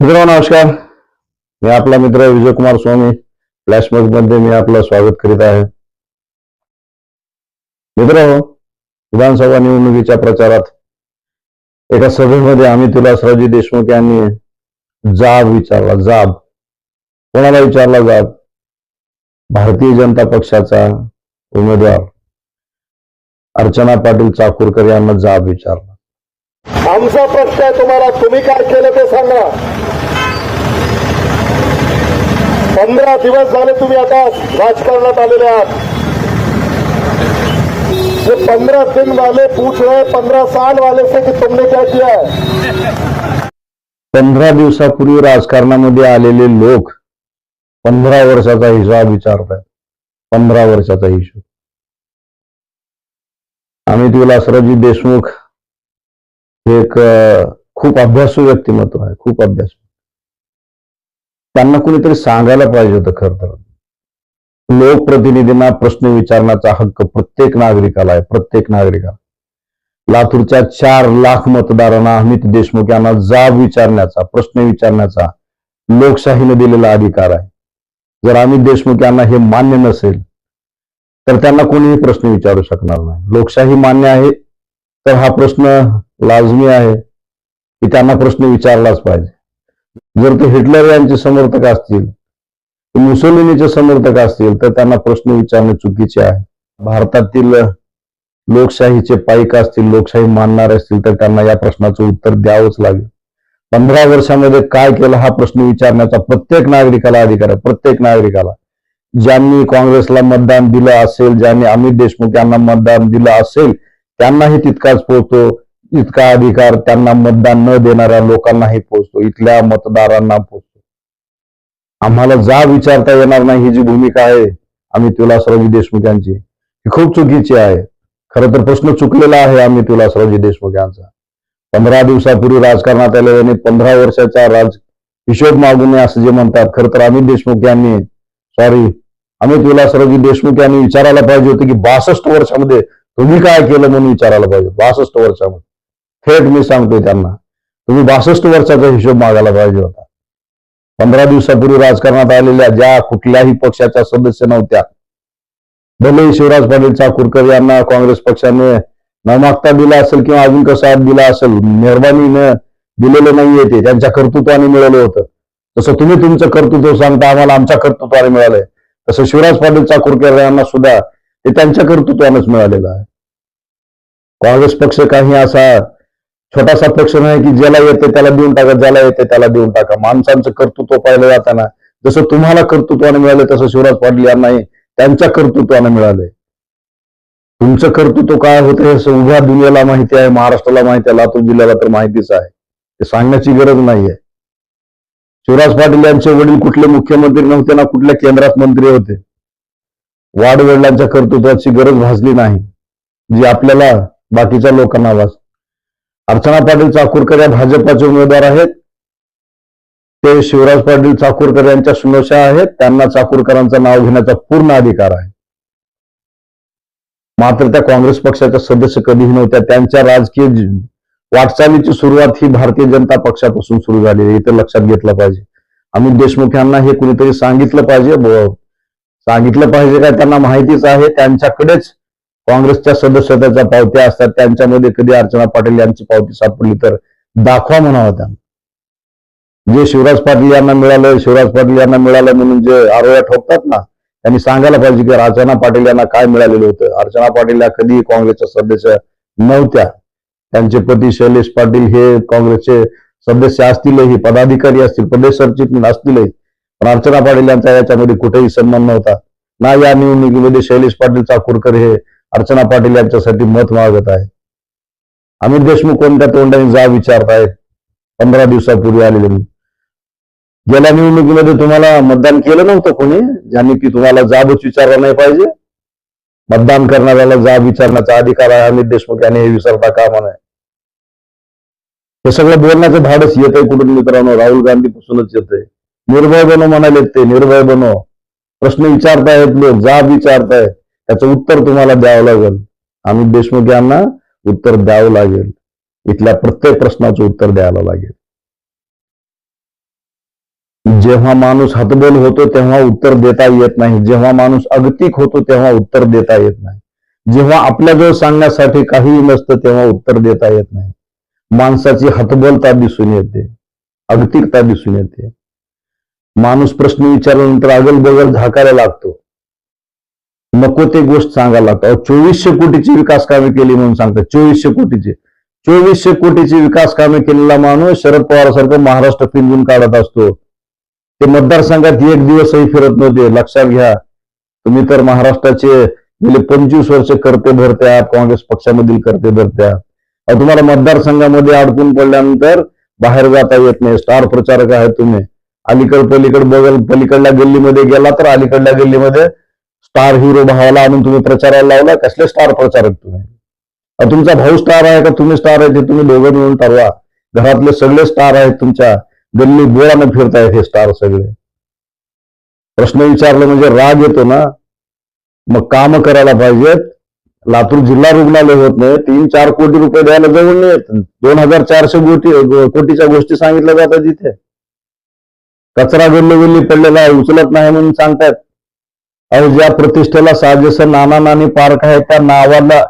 मित्रांनो नमस्कार. मी आपला मित्र विजयकुमार स्वामी. फ्लॅशमॅकमध्ये मी आपलं स्वागत करीत आहे. मित्र विधानसभा निवडणुकीच्या प्रचारात एका सभेमध्ये आम्ही तुलासरावजी देशमुख यांनी जाब विचारला. जाब. कोणाला विचारला जाब? भारतीय जनता पक्षाचा उमेदवार अर्चना पाटील चाकूरकर यांना जाब विचारला. आमचा प्रश्न आहे तुम्हाला. तुम्ही काय केलं ते सांगा. पंधरा दिवस झाले तुम्ही आता राजकारणात आलेले आहात. जे पंधरा दिन वाले पूछ रहे पंधरा साल वाले से की तुमने क्या किया पंधरा दिवसापूर्वी राजकारणामध्ये आलेले लोक पंधरा वर्षाचा हिसाब विचारतायत पंधरा वर्षाचा हिशोब. अमित विलासरावजी देशमुख हे एक खूप अभ्यासू व्यक्तिमत्व आहे खूप अभ्यासू. त्यांना कुणीतरी सांगायला पाहिजे होतं खर तर. लोकप्रतिनिधींना प्रश्न विचारण्याचा हक्क प्रत्येक नागरिकाला आहे प्रत्येक नागरिकाला. लातूरच्या चार लाख मतदारांना अमित देशमुख यांना जाब विचारण्याचा प्रश्न विचारण्याचा लोकशाहीने दिलेला अधिकार आहे. जर अमित देशमुख यांना हे मान्य नसेल तर त्यांना कोणीही प्रश्न विचारू शकणार नाही. लोकशाही मान्य आहे तर हा प्रश्न लाजमी आहे की त्यांना प्रश्न विचारलाच पाहिजे. जर ते हिटलर यांचे समर्थक असतील ते मुसोलिनीचे समर्थक असतील तर त्यांना प्रश्न विचारणे चुकीचे आहे. भारतातील लोकशाहीचे पाईक असतील लोकशाही मानणारे असतील तर त्यांना या प्रश्नाचं उत्तर द्यावंच लागेल. पंधरा वर्षामध्ये काय केलं हा प्रश्न विचारण्याचा प्रत्येक नागरिकाला अधिकार आहे प्रत्येक नागरिकाला. ज्यांनी काँग्रेसला मतदान दिलं असेल ज्यांनी अमित देशमुख यांना मतदान दिलं असेल त्यांनाही तितकाच पोहोचतो इतका अधिकार त्यांना मतदान न देणाऱ्या लोकांनाही पोहोचतो इथल्या मतदारांना पोहोचतो. आम्हाला जा विचारता येणार नाही ही जी भूमिका आहे आम्ही विलासरावजी देशमुख यांची ही खूप चुकीची आहे. खर तर प्रश्न चुकलेला आहे आम्ही विलासरावजी देशमुख यांचा. पंधरा दिवसापूर्वी राजकारणात आलेल्याने पंधरा वर्षाचा राज हिशोब मागू नये असं जे म्हणतात खरं तर अमित देशमुख यांनी सॉरी अमित विलासरावजी देशमुख यांनी विचारायला पाहिजे होते की बासष्ट वर्षामध्ये तुम्ही काय केलं म्हणून विचारायला पाहिजे बासष्ट वर्षामध्ये. थेट मी सांगतोय त्यांना तुम्ही बासष्ट वर्षाचा हिशोब मागायला पाहिजे होता. पंधरा दिवसापूर्वी राजकारणात आलेल्या ज्या कुठल्याही पक्षाच्या सदस्य नव्हत्या भले शिवराज पाटील चाकूरकर यांना काँग्रेस पक्षाने न मागता दिला असेल किंवा अजून कसा दिला असेल मेहरबानीने दिलेलं नाहीये ते त्यांच्या कर्तृत्वाने मिळालं होतं. तसं तुम्ही तुमचं कर्तृत्व सांगता आम्हाला आमच्या कर्तृत्वाने मिळालंय. तसं शिवराज पाटील चाकूरकर यांना सुद्धा ते त्यांच्या कर्तृत्वानेच मिळालेलं आहे. काँग्रेस पक्ष काही असा छोटासा पक्ष नाही की ज्याला येते त्याला देऊन टाका ज्याला येते त्याला देऊन टाका. माणसांचं कर्तृत्व पाहिलं जाताना जसं तुम्हाला कर्तृत्वाने मिळालं तसं शिवराज पाटील यांनाही त्यांच्या कर्तृत्वाने मिळालंय तुमचं कर्तृत्व काय होतं हे उभ्या दुनियाला माहिती आहे महाराष्ट्राला माहिती आहे लातूर जिल्ह्याला तर माहितीच आहे. ते सांगण्याची गरज नाहीये. शिवराज पाटील यांचे वडील कुठले मुख्यमंत्री नव्हते ना कुठल्या केंद्रात मंत्री होते? वाडवडिलांच्या कर्तृत्वाची गरज भासली नाही. जी आपल्याला बाकीच्या लोकांना भास अर्चना पाटील चाकूरकर या भाजपाचे उमेदवार आहेत. ते शिवराज पाटील चाकूरकर यांच्या सुनोशा आहेत. त्यांना चाकूरकरांचं नाव घेण्याचा पूर्ण अधिकार आहे. मात्र त्या काँग्रेस पक्षाच्या सदस्य कधीही नव्हत्या. त्यांच्या राजकीय वाटचालीची सुरुवात ही भारतीय जनता पक्षापासून सुरू झाली आहे. इथं लक्षात घेतलं पाहिजे. अमित देशमुख यांना हे कुणीतरी सांगितलं पाहिजे. सांगितलं पाहिजे काय त्यांना माहितीच आहे. त्यांच्याकडेच काँग्रेसच्या सदस्यत्वाच्या पावत्या असतात त्यांच्यामध्ये कधी अर्चना पाटील यांची पावती सापडली तर दाखवा म्हणावा त्यांना जे शिवराज पाटील यांना मिळालं शिवराज पाटील यांना मिळालं म्हणून जे आरोया ठोकतात ना त्यांनी सांगायला पाहिजे की अर्चना पाटील यांना काय मिळालेलं होतं? अर्चना पाटील या कधी काँग्रेसच्या सदस्य नव्हत्या. त्यांचे पती शैलेश पाटील हे काँग्रेसचे सदस्य असतीलही पदाधिकारी असतील प्रदेश सरचिटणीस असतीलही पण अर्चना पाटील यांचा याच्यामध्ये कुठेही संबंध नव्हता. ना या निवडणुकीमध्ये शैलेश पाटील चाकूरकर हे अर्चना पाटील यांच्यासाठी मत मागत आहे. अमित देशमुख कोणत्या तोंडाने जा विचारतायत? पंधरा दिवसापूर्वी आलेले गेल्या निवडणुकीमध्ये तुम्हाला मतदान केलं नव्हतं कोणी? ज्यांनी की तुम्हाला जाबच विचारला नाही पाहिजे? मतदान करणाऱ्याला जाब विचारण्याचा अधिकार आहे. अमित देशमुख यांनी हे विसरता कामा नये. हे सगळं बोलण्याचं धाडस येत आहे कुठून मित्रांनो? राहुल गांधी पासूनच येत आहे निर्भय बनो म्हणाले ते. निर्भय बनो प्रश्न विचारतायत लोक. जाब विचारतायत. त्याचं उत्तर तुम्हाला द्यावं लागेल. अमित देशमुख यांना उत्तर द्यावं लागेल. इथल्या प्रत्येक प्रश्नाचं उत्तर द्यायला लागेल. जेव्हा माणूस हतबल होतो तेव्हा उत्तर देता येत नाही. जेव्हा माणूस अगतिक होतो तेव्हा उत्तर देता येत नाही. जेव्हा आपल्याजवळ सांगण्यासाठी काहीही नसतं तेव्हा उत्तर देता येत नाही. माणसाची हतबलता दिसून येते. अगतिकता दिसून येते. माणूस प्रश्न विचारल्यानंतर अगल बगल झाकायला लागतो. नको ते गोष्ट सांगायला लागतो. चोवीसशे कोटीची विकास कामे केली म्हणून सांगतात चोवीसशे कोटीचे. चोवीसशे कोटीची विकास कामे केलेला माणूस शरद पवारासारखं महाराष्ट्र पिंजून काढत असतो. ते मतदारसंघात एक दिवसही फिरत नव्हते. लक्षात घ्या. तुम्ही तर महाराष्ट्राचे गेले पंचवीस वर्ष करते धरते आहात काँग्रेस पक्षामधील करते धरते आहात तुम्हाला मतदारसंघामध्ये अडकून पडल्यानंतर बाहेर जाता येत नाही. स्टार प्रचारक आहेत तुम्ही. अलीकड पलीकड बगल पलीकडल्या गल्लीमध्ये गेला तर अलीकडल्या गल्लीमध्ये स्टार हिरो भावाला आणून तुम्ही प्रचाराला कसले स्टार प्रचारक तुम्ही? तुमचा भाऊ स्टार आहे का तुम्ही स्टार ते तुम्ही दोघं मिळून ठरवा. घरातले सगळे स्टार आहेत तुमच्या. गल्ली बोळानं फिरतायत हे स्टार सगळे. प्रश्न विचारले म्हणजे राग येतो ना? मग काम करायला पाहिजेत. लातूर जिल्हा रुग्णालय होत नाही. तीन, चार कोटी रुपये द्यायला जवळ नाही दोन हज़ार चारशे कोटी कोटीच्या गोष्टी सांगितल्या जातात तिथे कचरा गल्ली गल्ली पडलेला आहे, उचलत नाही म्हणून सांगतायत. आणि ज्या प्रतिष्ठेला साजेस नाना नानी पार्क आहे त्या नावाला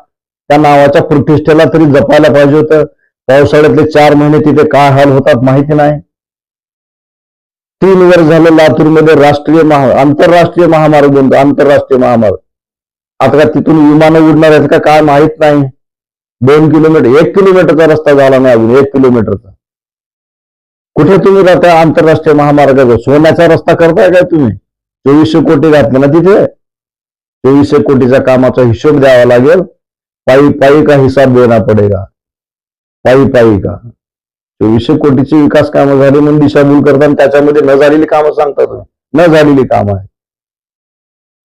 त्या नावाच्या प्रतिष्ठेला तरी जपायला पाहिजे होतं. पावसाळ्यातले चार महिने तिथे काय हाल होतात माहिती नाही. तीन वर्ष झालं लातूरमध्ये राष्ट्रीय महा आंतरराष्ट्रीय महामार्ग बनतो आंतरराष्ट्रीय महामार्ग. आता का तिथून विमानं उडणार आहेत का काय माहीत नाही. दोन किलोमीटर एक किलोमीटरचा रस्ता झाला नाही अजून एक किलोमीटरचा. कुठे तुम्ही राहता आंतरराष्ट्रीय महामार्गाचा सोन्याचा रस्ता करताय काय तुम्ही? चोवीसशे कोटी घातले ना तिथे? चोवीसशे कोटीच्या कामाचा हिशोब द्यावा लागेल. पायी पायी का हिसाब देना पडेगा पायी पायी का? चोवीसशे कोटीची विकास कामं झाली म्हणून दिशाभूल करताना त्याच्यामध्ये न झालेली कामं सांगता तुम्ही न झालेली कामं आहे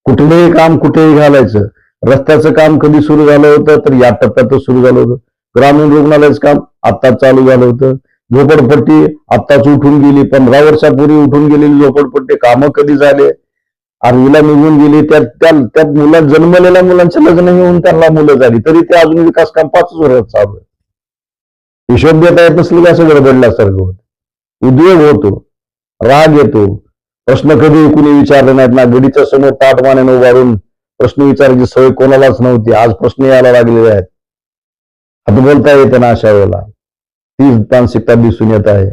कुठलेही काम कुठेही घालायचं. रस्त्याचं काम कधी सुरू झालं होतं तर या टप्प्यातच सुरू झालं होतं. ग्रामीण रुग्णालयाचं काम आत्ताच चालू झालं होतं. झोपडपट्टी आत्ताच उठून गेली. पंधरा वर्षापूर्वी उठून गेलेली झोपडपट्टी कामं कधी झाले? आर्मीला निघून गेली त्या त्या त्या मुला जन्मलेल्या मुलांचे लग्न घेऊन त्यांना मुलं झाली. तरी ते अजून विकास काम पाच वर्षात चालू आहे. हिशोब देता येत नसले की असं गडबडल्यासारखं होत. उद्योग होतो राग येतो. प्रश्न कधी कुणी विचारले नाहीत ना. गडीच्या समोर ताट उभारून प्रश्न विचारायची सवय कोणालाच नव्हती. आज प्रश्न यायला लागलेले आहेत. आता बोलता येते ना अशा वेळेला. तीच मानसिकता दिसून येत आहे.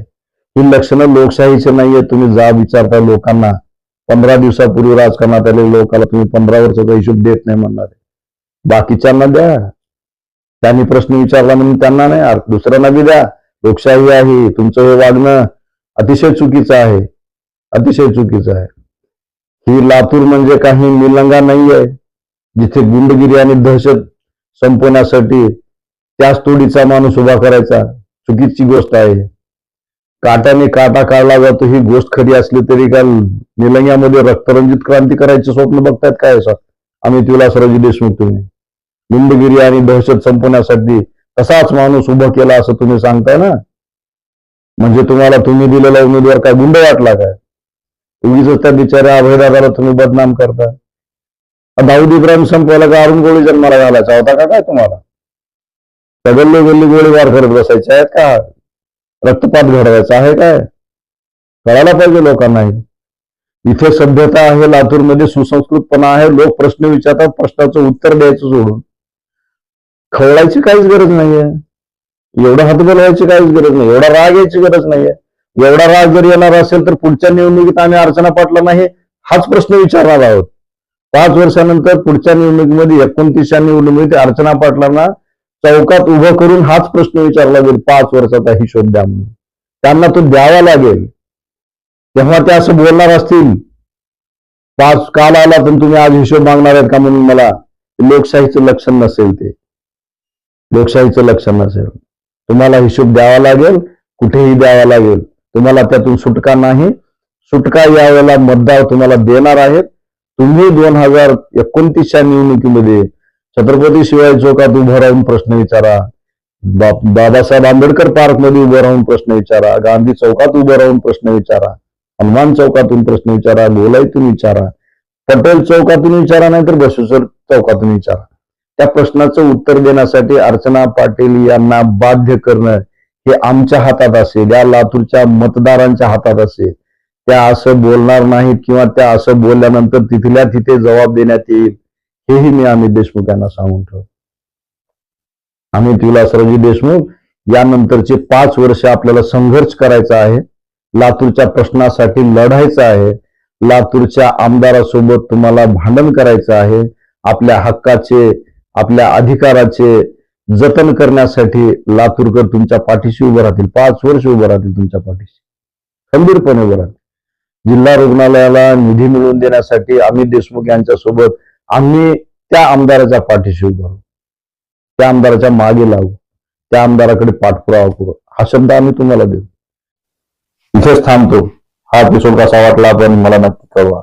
ही लक्षणं लोकशाहीचे नाहीये तुम्ही जा विचारता लोकांना. पंधरा दिवसापूर्वी राजकारणात आले लोकाला तुम्ही पंधरा वर्षाचा हिशोब देत नाही म्हणणार. बाकीच्यांना द्या. त्यांनी प्रश्न विचारला म्हणून त्यांना नाही अर- दुसऱ्यांना बी द्या. लोकशाही आहे तुमचं हे वागणं अतिशय चुकीचं आहे. अतिशय चुकीचं आहे. ही लातूर म्हणजे काही निलंगा नाही आहे जिथे गुंडगिरी आणि दहशत संपवण्यासाठी त्याच तोडीचा माणूस उभा करायचा चुकीची गोष्ट आहे. काट्याने काटा काढला जातो ही गोष्ट खरी असली तरी काल निलंग्यामध्ये रक्तरंजित क्रांती करायचे स्वप्न बघतायत काय असं? अमित विलासरावजी देशमुख तुम्ही. गुंडगिरी आणि दहशत संपवण्यासाठी तसाच माणूस उभा केला असं तुम्ही सांगताय ना? म्हणजे तुम्हाला तुम्ही दिलेला उमेदवार काय गुंड वाटला काय? उगीच त्या बिचाऱ्या अभयदादाला तुम्ही बदनाम करता दाऊद इब्राहिम संपवायला का अरुण गोळी जन्माला घालायचा होता का काय तुम्हाला? त्या गल्ली गल्ली गोळीबार करत बसायचे आहेत का? रक्तपात घडवायचा आहे काय? कळायला पाहिजे लोकांनाही इथे सभ्यता आहे लातूरमध्ये सुसंस्कृतपणा आहे लोक प्रश्न विचारतात प्रश्नाचं उत्तर द्यायचं सोडून. खवळायची काहीच गरज नाहीये. एवढा हात व्हायची काहीच गरज नाही एवढा राग यायची गरज नाहीये. एवढा राग जर येणार असेल तर पुढच्या निवडणुकीत आम्ही अर्चना पाटला नाही हाच प्रश्न विचारणार आहोत. पाच वर्षानंतर पुढच्या निवडणुकीमध्ये एकोणतीसच्या निवडणुकीत अर्चना पाटलांना चौकात उभं करून हाच प्रश्न विचारला जाईल पाच वर्षाचा हिशोब द्या म्हणून. त्यांना तो द्यावा लागेल. तेव्हा ते असं बोलणार असतील पाच काल आला पण तुम्ही आज हिशोब मागणार आहेत का म्हणून मला लोकशाहीचं लक्षण नसेल ते. लोकशाहीचं लक्षण नसेल. तुम्हाला हिशोब द्यावा लागेल कुठेही द्यावा लागेल. तुम्हाला त्यातून सुटका नाही. सुटका यावेळेला मतदार तुम्हाला देणार आहेत. तुम्ही दोन हजार एकोणतीसच्या निवडणुकीमध्ये छत्रपती शिवाय चौकात उभं राहून प्रश्न विचारा. बाबासाहेब आंबेडकर पार्कमध्ये उभं राहून प्रश्न विचारा. गांधी चौकात उभं राहून प्रश्न विचारा. हनुमान चौकातून प्रश्न विचारा. गोलाईतून विचारा. पटेल चौकातून विचारा नाहीतर बसवेश्वर चौकातून विचारा. त्या प्रश्नाचं उत्तर देण्यासाठी अर्चना पाटील यांना बाध्य करणं हे आमच्या हातात असेल. या लातूरच्या मतदारांच्या हातात असेल. त्या असं बोलणार नाहीत किंवा त्या असं बोलल्यानंतर तिथल्या तिथे जबाब देण्यात येईल. हेही मी अमित देशमुख यांना सांगून ठेव अमित विलासरावजी देशमुख यानंतरचे पाच वर्ष आपल्याला संघर्ष करायचा आहे. लातूरच्या प्रश्नासाठी लढायचं आहे. लातूरच्या आमदारासोबत तुम्हाला भांडण करायचं आहे. आपल्या हक्काचे आपल्या अधिकाराचे जतन करण्यासाठी लातूरकर तुमच्या पाठीशी उभं राहतील. पाच वर्ष उभं राहतील तुमच्या पाठीशी. खंबीरपणे उभं राहतील. जिल्हा रुग्णालयाला निधी मिळवून देण्यासाठी अमित देशमुख यांच्यासोबत आम्ही त्या आमदाराच्या पाठीशी उभारू त्या आमदाराच्या मागे लागू. त्या आमदाराकडे पाठपुरावा करू. हा शब्द आम्ही तुम्हाला देऊ. इथेच थांबतो. हा एपिसोड कसा वाटला आपण मला नक्की कळवा.